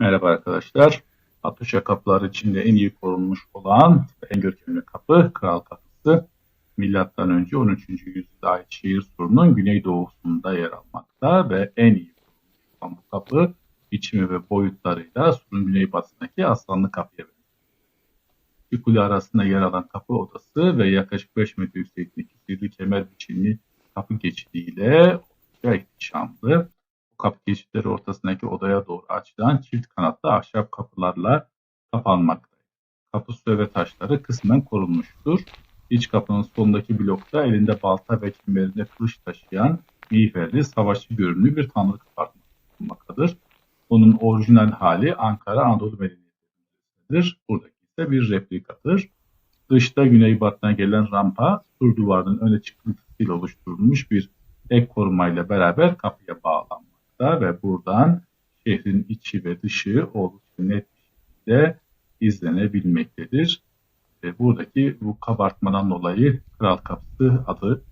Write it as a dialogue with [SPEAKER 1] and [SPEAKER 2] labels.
[SPEAKER 1] Merhaba arkadaşlar. Atuşa kapıları içinde en iyi korunmuş olan en görkemli kapı Kral Kapısı. Milattan önce 13. yüzyılda ait şehir surunun güneydoğusunda yer almakta ve en iyi korunmuş olan bu kapı biçimi ve boyutlarıyla surun güneybatısındaki Aslanlı Kapı'ya benziyor. İki kule arasında yer alan kapı odası ve yaklaşık 5 metre yüksekliğindeki sivri kemer biçimli kapı geçidiyle oldukça ihtişamlı. Kapı geçitleri ortasındaki odaya doğru açılan çift kanatlı ahşap kapılarla kapanmaktadır. Kapı süre ve taşları kısmen korunmuştur. İç kapının solundaki blokta elinde balta ve kemerinde kılıç taşıyan miğferli savaşçı görünümlü bir tanrı bulunmaktadır. Onun orijinal hali Ankara Anadolu Medeniyeti'ndedir. Buradaki ise bir replikadır. Dışta güneybatına gelen rampa sur duvarının öne çıkıntısıyla oluşturulmuş bir ek korumayla beraber kapıya bağlanmakta ve buradan şehrin içi ve dışı oldukça net bir şekilde izlenebilmektedir. Ve buradaki bu kabartmadan dolayı Kral Kapısı adı